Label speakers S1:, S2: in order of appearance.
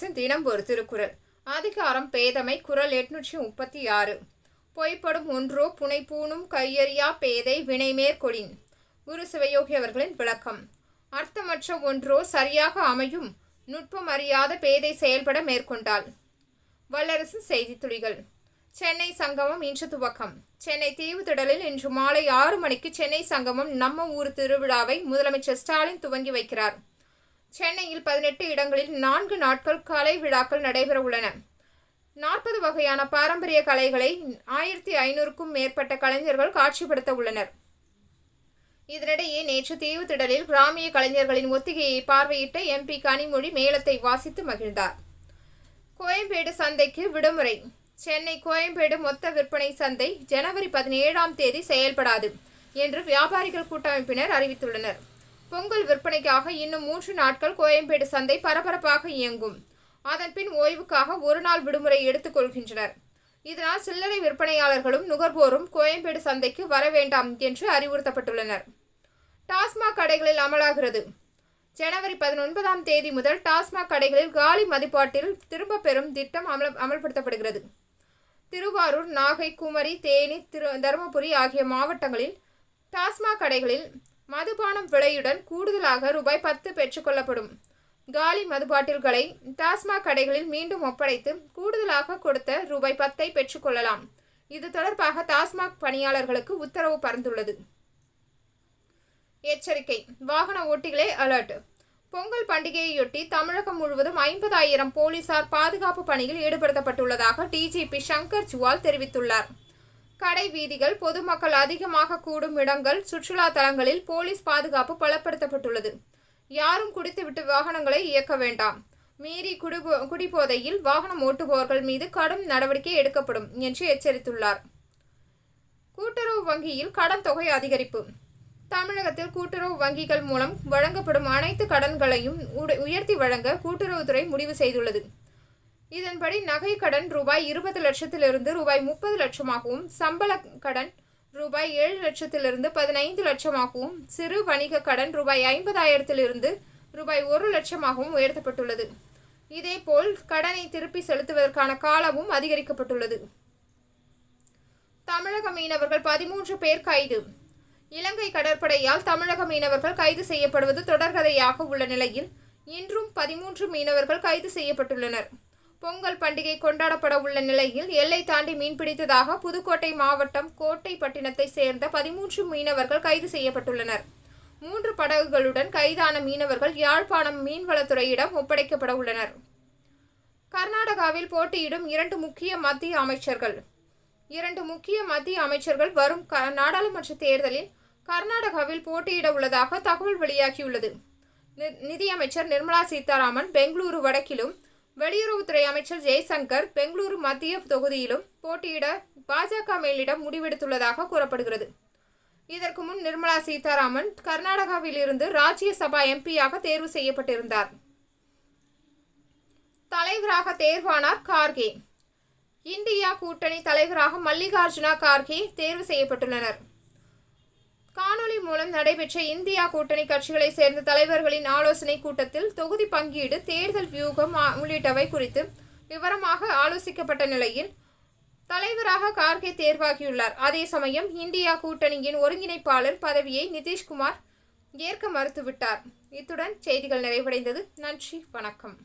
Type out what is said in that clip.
S1: வல்லரசின் தினம் ஒரு திருக்குறள். அதிகாரம் பேதமை குரல் எட்நூற்றி முப்பத்தி ஆறு. பொய்ப்படும் ஒன்றோ புனை பூணும் கையறியா பேதை வினைமேற்கொளின் குரு சிவயோகி அவர்களின் விளக்கம். அர்த்தமற்ற ஒன்றோ சரியாக அமையும் நுட்பம் அறியாத பேதை செயல்பட மேற்கொண்டாள். வல்லரசு செய்தி துளிகள். சென்னை சங்கமம் இன்று துவக்கம். சென்னை தீவுத்திடலில் இன்று மாலை ஆறு மணிக்கு சென்னை சங்கமம் நம்ம ஊர் திருவிழாவை முதலமைச்சர் ஸ்டாலின் துவங்கி வைக்கிறார். சென்னையில் பதினெட்டு இடங்களில் நான்கு நாட்கள் கலை விழாக்கள் நடைபெற உள்ளன நாற்பது வகையான பாரம்பரிய கலைகளை ஆயிரத்தி ஐநூறுக்கும் மேற்பட்ட கலைஞர்கள் காட்சிப்படுத்த உள்ளனர் இதனிடையே நேற்று தீவுத்திடலில் கிராமிய கலைஞர்களின் ஒத்திகையை பார்வையிட்ட எம்பி கனிமொழி மேளத்தை வாசித்து மகிழ்ந்தார். கோயம்பேடு சந்தைக்கு விடுமுறை. சென்னை கோயம்பேடு மொத்த விற்பனை சந்தை ஜனவரி பதினேழாம் தேதி செயல்படாது என்று வியாபாரிகள் கூட்டமைப்பினர் அறிவித்துள்ளனர். பொங்கல் விற்பனைக்காக இன்னும் மூன்று நாட்கள் கோயம்பேடு சந்தை பரபரப்பாக இயங்கும். அதன்பின் ஓய்வுக்காக ஒரு நாள் விடுமுறை எடுத்துக்கொள்கின்றனர் இதனால் சில்லறை விற்பனையாளர்களும் நுகர்வோரும் கோயம்பேடு சந்தைக்கு வர வேண்டாம் என்று அறிவுறுத்தப்பட்டுள்ளனர். டாஸ்மாக் கடைகளில் அமலாகிறது. ஜனவரி பதினொன்பதாம் தேதி முதல் டாஸ்மாக் கடைகளில் காலி மதிப்பாட்டில் திரும்ப பெறும் திட்டம் அமல அமல்படுத்தப்படுகிறது. திருவாரூர் நாகை குமரி தேனி திரு தருமபுரி ஆகிய மாவட்டங்களில் டாஸ்மாக் கடைகளில் மதுபானம் விலையுடன் கூடுதலாக ரூபாய் பத்து பெற்றுக்கொள்ளப்படும் காலி மதுபாட்டில்களை டாஸ்மாக் கடைகளில் மீண்டும் ஒப்படைத்து கூடுதலாக கொடுத்த ரூபாய் பத்தை பெற்றுக்கொள்ளலாம் இது தொடர்பாக டாஸ்மாக் பணியாளர்களுக்கு உத்தரவு பறந்துள்ளது. எச்சரிக்கை வாகன ஓட்டிகளே அலர்ட். பொங்கல் பண்டிகையையொட்டி தமிழகம் முழுவதும் ஐம்பதாயிரம் போலீசார் பாதுகாப்பு பணியில் ஈடுபடுத்தப்பட்டுள்ளதாக டிஜிபி சங்கர் ஜுவால் தெரிவித்துள்ளார். கடை வீதிகள் பொதுமக்கள் அதிகமாக கூடும் இடங்கள் சுற்றுலா தலங்களில் போலீஸ் பாதுகாப்பு பலப்படுத்தப்பட்டுள்ளது. யாரும் குடித்துவிட்டு வாகனங்களை இயக்க வேண்டாம். மீறி குடிபோ குடிபோதையில் வாகனம் ஓட்டுபவர்கள் மீது கடும் நடவடிக்கை எடுக்கப்படும் என்று எச்சரித்துள்ளார். கூட்டுறவு வங்கியில் கடன் தொகை அதிகரிப்பு. தமிழகத்தில் கூட்டுறவு வங்கிகள் மூலம் வழங்கப்படும் அனைத்து கடன்களையும் உயர்த்தி வழங்க கூட்டுறவுத்துறை முடிவு செய்துள்ளது. இதன்படி நகை கடன் ரூபாய் இருபது லட்சத்திலிருந்து ரூபாய் முப்பது லட்சமாகவும் சம்பள கடன் ரூபாய் ஏழு லட்சத்திலிருந்து பதினைந்து லட்சமாகவும் சிறு வணிக கடன் ரூபாய் ஐம்பதாயிரத்திலிருந்து ரூபாய் ஒரு லட்சமாகவும் உயர்த்தப்பட்டுள்ளது. இதேபோல் கடனை திருப்பி செலுத்துவதற்கான காலமும் அதிகரிக்கப்பட்டுள்ளது. தமிழக மீனவர்கள் பதிமூன்று பேர் கைது. இலங்கை கடற்படையால் தமிழக மீனவர்கள் கைது செய்யப்படுவது தொடர்கதையாக உள்ள நிலையில் இன்றும் பதிமூன்று மீனவர்கள் கைது செய்யப்பட்டுள்ளனர். பொங்கல் பண்டிகை கொண்டாடப்பட உள்ள நிலையில் எல்லை தாண்டி மீன்பிடித்ததாக புதுக்கோட்டை மாவட்டம் கோட்டைப்பட்டினத்தை சேர்ந்த பதிமூன்று மீனவர்கள் கைது செய்யப்பட்டுள்ளனர். மூன்று படகுகளுடன் கைதான மீனவர்கள் யாழ்ப்பாணம் மீன்வளத்துறையிடம் ஒப்படைக்கப்பட உள்ளனர். கர்நாடகாவில் போட்டியிடும் இரண்டு முக்கிய மத்திய அமைச்சர்கள். இரண்டு முக்கிய மத்திய அமைச்சர்கள் வரும் க நாடாளுமன்ற தேர்தலில் கர்நாடகாவில் போட்டியிட உள்ளதாக தகவல் வெளியாகியுள்ளது. நி- நிதியமைச்சர் நிர்மலா சீதாராமன் பெங்களூரு வடக்கிலும் வெளியுறவுத்துறை அமைச்சர் ஜெய்சங்கர் பெங்களூரு மத்திய தொகுதியிலும் போட்டியிட பாஜக மேலிடம் முடிவெடுத்துள்ளதாக கூறப்படுகிறது. இதற்கு முன் நிர்மலா சீதாராமன் கர்நாடகாவில் இருந்து ராஜ்யசபா எம்பியாக தேர்வு செய்யப்பட்டிருந்தார். தலைவராக தேர்வானார் கார்கே. இந்தியா கூட்டணி தலைவராக மல்லிகார்ஜுனா கார்கே தேர்வு செய்யப்பட்டுள்ளனர். காணொலி மூலம் நடைபெற்ற இந்தியா கூட்டணி கட்சிகளைச் சேர்ந்த தலைவர்களின் ஆலோசனை கூட்டத்தில் தொகுதி பங்கீடு தேர்தல் வியூகம் உள்ளிட்டவை குறித்து விவரமாக ஆலோசிக்கப்பட்ட நிலையில் தலைவராக கார்கே தேர்வாகியுள்ளார். அதே சமயம் இந்தியா கூட்டணியின் ஒருங்கிணைப்பாளர் பதவியை நிதிஷ்குமார் ஏற்க மறுத்துவிட்டார். இத்துடன் செய்திகள் நிறைவடைந்தது. நன்றி வணக்கம்.